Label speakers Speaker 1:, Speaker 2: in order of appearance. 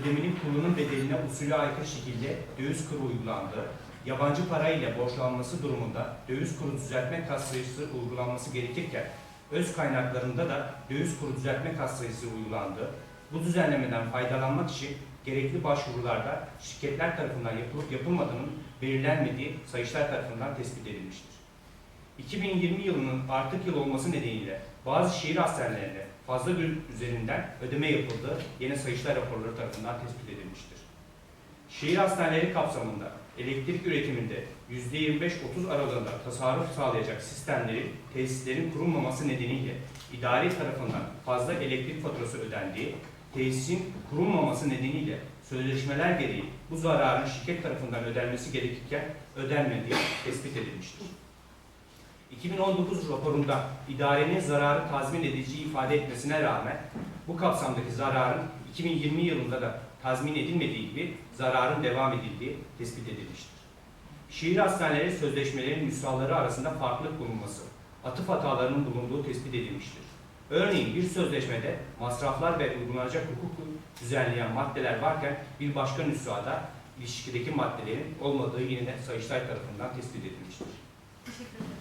Speaker 1: ödemenin kurunun bedeline usulü aykırı şekilde döviz kuru uygulandığı, yabancı para ile borçlanması durumunda döviz kuru düzeltme katsayısı uygulanması gerekirken, öz kaynaklarında da döviz kuru düzeltme katsayısı uygulandığı, bu düzenlemeden faydalanmak için gerekli başvurularda şirketler tarafından yapılıp yapılmadığının belirlenmediği sayıştay tarafından tespit edilmiştir. 2020 yılının artık yıl olması nedeniyle bazı şehir hastanelerine fazla bir üzerinden ödeme yapıldığı yeni sayıştay raporları tarafından tespit edilmiştir. Şehir hastaneleri kapsamında elektrik üretiminde %25-30 aralığında tasarruf sağlayacak sistemlerin, tesislerin kurulmaması nedeniyle idari tarafından fazla elektrik faturası ödendiği, tesisin kurulmaması nedeniyle sözleşmeler gereği bu zararın şirket tarafından ödenmesi gerekirken ödenmediği tespit edilmiştir. 2019 raporunda idarenin zararı tazmin edici ifade etmesine rağmen bu kapsamdaki zararın 2020 yılında da tazmin edilmediği gibi zararın devam edildiği tespit edilmiştir. Şehir hastaneleri sözleşmelerinin müsraları arasında farklılık bulunması, atıf hatalarının bulunduğu tespit edilmiştir. Örneğin bir sözleşmede masraflar ve uygulanacak hukuku düzenleyen maddeler varken bir başka nüshada ilişkideki maddelerin olmadığı yine Sayıştay tarafından tespit edilmiştir.
Speaker 2: Teşekkür ederim.